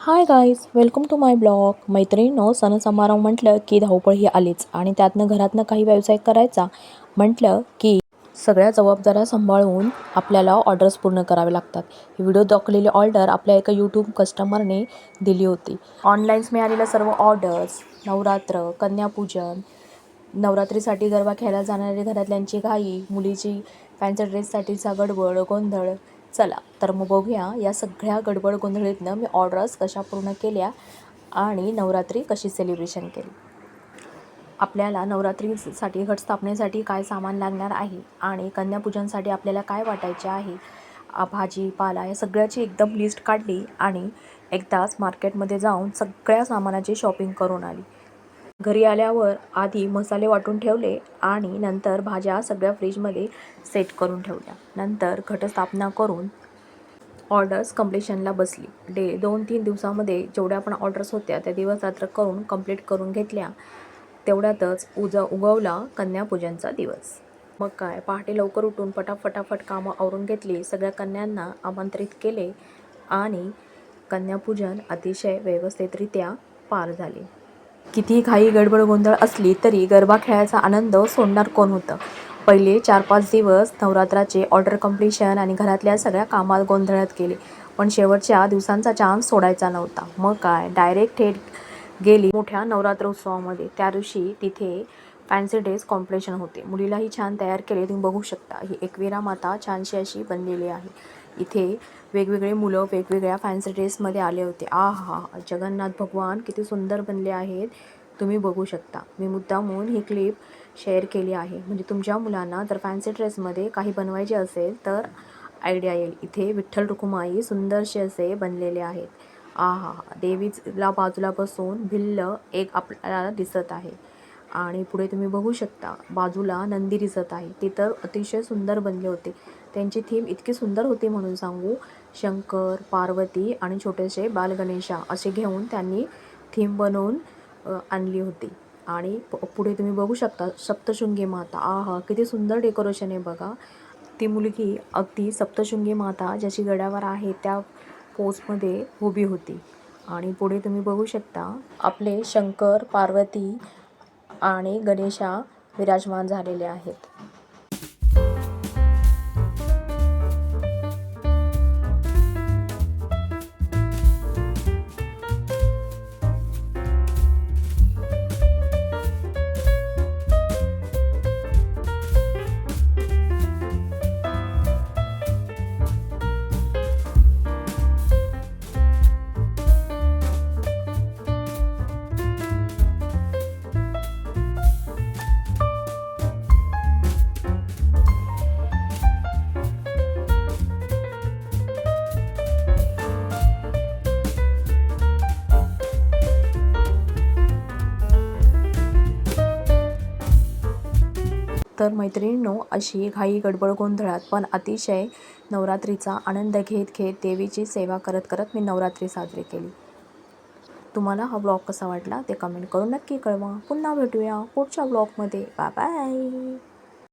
Hi guys welcome to my blog. मैत्रिणींनो सण समारंभ म्हटलं की धावपळ ही आलीच आणि त्यातनं घरातनं काही व्यवसाय करायचा म्हटलं की सगळ्या जबाबदाऱ्या सांभाळून आपल्याला ऑर्डर्स पूर्ण करावे लागतात. ही व्हिडिओ दाखवलेली ऑर्डर आपल्या एका यूट्यूब कस्टमरने दिली होती. ऑनलाईन्स मिळालेल्या सर्व ऑर्डर्स नवरात्र कन्यापूजन नवरात्रीसाठी गरबा खेळायला जाणारी घरातल्यांची घाई मुलीची फॅन्सी ड्रेससाठीचा गडबड गोंधळ चला तर मग बघूया या सगळ्या गडबड गोंधळीतनं मी ऑर्डर्स कशा पूर्ण केल्या आणि नवरात्री कशी सेलिब्रेशन केली. आपल्याला नवरात्रीसाठी घटस्थापनेसाठी काय सामान लागणार आहे आणि कन्यापूजनसाठी आपल्याला काय वाटायचे आहे? भाजीपाला भाजी पाला या सगळ्याची एकदम लिस्ट काढली आणि एकदाच मार्केटमध्ये जाऊन सगळ्या सामानाची शॉपिंग करून आली. घरी आल्यावर आधी मसाले वाटून ठेवले आणि नंतर भाज्या सगळ्या फ्रीजमध्ये सेट करून ठेवल्या. नंतर घटस्थापना करून ऑर्डर्स कम्प्लिशनला बसली. डे दोन तीन दिवसामध्ये जेवढ्या पण ऑर्डर्स होत्या त्या दिवस रात्र करून कंप्लीट करून घेतल्या. तेवढ्यातच उज उगवला कन्यापूजनचा दिवस. मग काय पहाटे लवकर उठून पटाफटाफट कामं आवरून घेतली. सगळ्या कन्यांना आमंत्रित केले आणि कन्यापूजन अतिशय व्यवस्थितरित्या पार झाले. कितीही घाई गडबड गोंधळ असली तरी गरबा खेळायचा आनंद सोडणार कोण होतं? पहिले चार पाच दिवस नवरात्राचे ऑर्डर कम्प्लिशन आणि घरातल्या सगळ्या कामात गोंधळात गेले. पण शेवटच्या दिवसांचा चान्स सोडायचा नव्हता. मग काय? डायरेक्ट थेट गेली मोठ्या नवरात्र उत्सवामध्ये त्या दिवशी तिथे फॅन्सी ड्रेस कॉम्पिटिशन होते. मुलीलाही छान तयार केले तुम्ही बघू शकता. ही एकविरा माता छानशी अशी बनलेली आहे. इथे वेगवेगळे मुलं वेगवेगळ्या फॅन्सी ड्रेसमध्ये आले होते. आ हा जगन्नाथ भगवान किती सुंदर बनले आहेत. तुम्ही बघू शकता. मी मुद्दामून ही क्लिप शेअर केली आहे. म्हणजे तुमच्या मुलांना जर फॅन्सी ड्रेसमध्ये काही बनवायचे असेल तर आयडिया येईल. इथे विठ्ठल रुकुमाई सुंदरसे असे बनलेले आहेत. आ हा देवीला बाजूला बसून भिल्ल एक आपल्याला दिसत आहे. आणि पुढे तुम्ही बघू शकता बाजूला नंदी दिसत आहे. ते तर अतिशय सुंदर बनले होते. त्यांची थीम इतकी सुंदर होती म्हणून सांगू. शंकर पार्वती आणि छोटेसे बालगणेशा असे घेऊन त्यांनी थीम बनवून आणली होती. आणि प- पुढे तुम्ही बघू शकता सप्तशृंगी माता. आ हा किती सुंदर डेकोरेशन आहे बघा. ती मुलगी अगदी सप्तशृंगी माता ज्याची गड्यावर आहे त्या पोजमध्ये उभी होती. आणि पुढे तुम्ही बघू शकता आपले शंकर पार्वती आणि गणेशा विराजमान झालेले आहेत. तर मैत्रिणींनो अशी घाई गडबड गोंधळात पण अतिशय नवरात्रीचा आनंद घेत घेत देवीची सेवा करत करत मी नवरात्री साजरी केली. तुम्हाला हा ब्लॉग कसा वाटला ते कमेंट करून नक्की कळवा. पुन्हा भेटूया पुढच्या ब्लॉगमध्ये. Bye bye.